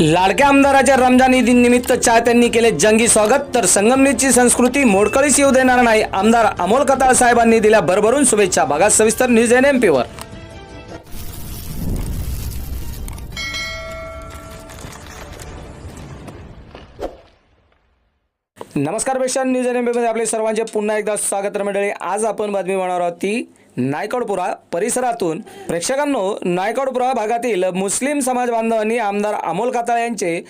लाडक्या आमदाराच्या रमजान ईद निमित्त चाहत्यांनी केले जंगी स्वागत तर संगमनेरची संस्कृती मोडकळीस येऊ देणार नाही आमदार अमोल कताळ साहेबांनी दिल्या भरभरून शुभेच्छा. बघा सविस्तर न्यूज एन एम पीवर नमस्कार पेशा न्यूज एन एम पीमध्ये आपले सर्वांचे पुन्हा एकदा स्वागत मंडळी. आज आपण बातमी म्हणणार आहोत ती नायकडपुरा परिसरातून प्रेक्षकांनो नायकडपुरा भागातील मुस्लिम समाज बांधवांनी आमदार अमोल काताळ यांचे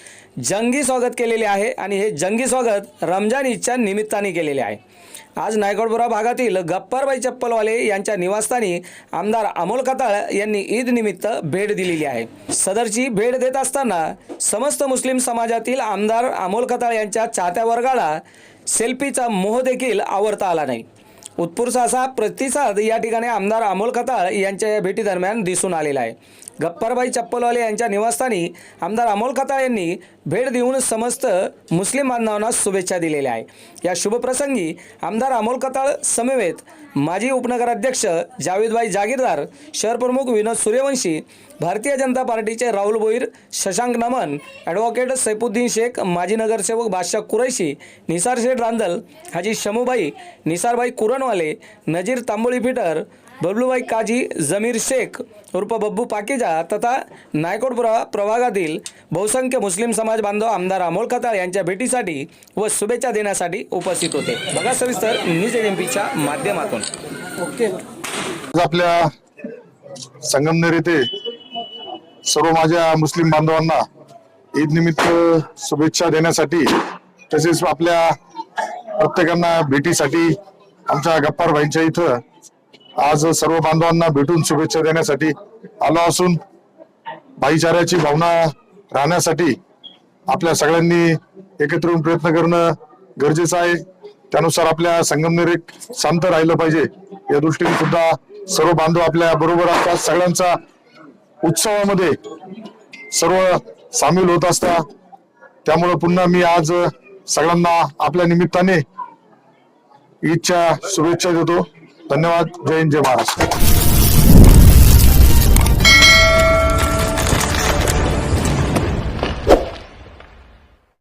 जंगी स्वागत केलेले आहे आणि हे जंगी स्वागत रमजान ईदच्या निमित्ताने केलेले आहे. आज नायकडपुरा भागातील गप्परबाई चप्पलवाले यांच्या निवासस्थानी आमदार अमोल कताळ यांनी ईद निमित्त भेट दिलेली आहे. सदरची भेट देत असताना समस्त मुस्लिम समाजातील आमदार अमोल कताळ यांच्या चाहत्या वर्गाला सेल्फीचा मोह देखील आवडता आला नाही. उत्स्फूर्त असा प्रतिसाद या ठिकाणी आमदार अमोल खताळ यांच्या या भेटीदरम्यान दिसून आलेला आहे. गप्परबाई चप्पलवाले यांच्या निवासस्थानी आमदार अमोल खताळ यांनी भेट देऊन समस्त मुस्लिम बांधवांना शुभेच्छा दिलेल्या आहे या शुभप्रसंगी आमदार अमोल खताळ समवेत माजी उपनगराध्यक्ष जावेदभाई जागीरदार शहरप्रमुख विनोद सूर्यवंशी भारतीय जनता पार्टीचे राहुल भोईर शशांक नमन ॲडव्होकेट सैफुद्दीन शेख माजी नगरसेवक बादशाह कुरैशी निसार शेठ रांदल हाजी शमूबाई निसारबाई कुरणवाले नजीर तांबोळी फिटर बबलूबाई काजी जमीर शेख उर्फ बब्बू पाकिजा तथा नायकोडपुरा प्रभागातील बहुसंख्य मुस्लिम समाज बांधव आमदार अमोल खताळ यांच्या भेटीसाठी व शुभेच्छा देण्यासाठी उपस्थित होते. बघा सविस्तर न्यूज एन एम पीच्या माध्यमातून आज आपल्या संगमनेर येथे सर्व माझ्या मुस्लिम बांधवांना ईद निमित्त शुभेच्छा देण्यासाठी तसेच आपल्या प्रत्येकांना भेटीसाठी आमच्या गप्पार भाईंच्या इथं आज सर्व बांधवांना भेटून शुभेच्छा देण्यासाठी आलो असून भाईचाऱ्याची भावना राहण्यासाठी आपल्या सगळ्यांनी एकत्र येऊन प्रयत्न करणं गरजेचं आहे. त्यानुसार आपल्या संगमनेर एक शांत राहिलं पाहिजे. या दृष्टीने सुद्धा सर्व बांधव आपल्या बरोबर असतात. सगळ्यांचा उत्सवामध्ये सर्व सामील होत असतात. त्यामुळे पुन्हा मी आज सगळ्यांना आपल्या निमित्ताने ईदच्या शुभेच्छा देतो. धन्यवाद. जय हिंद जय महाराष्ट्र.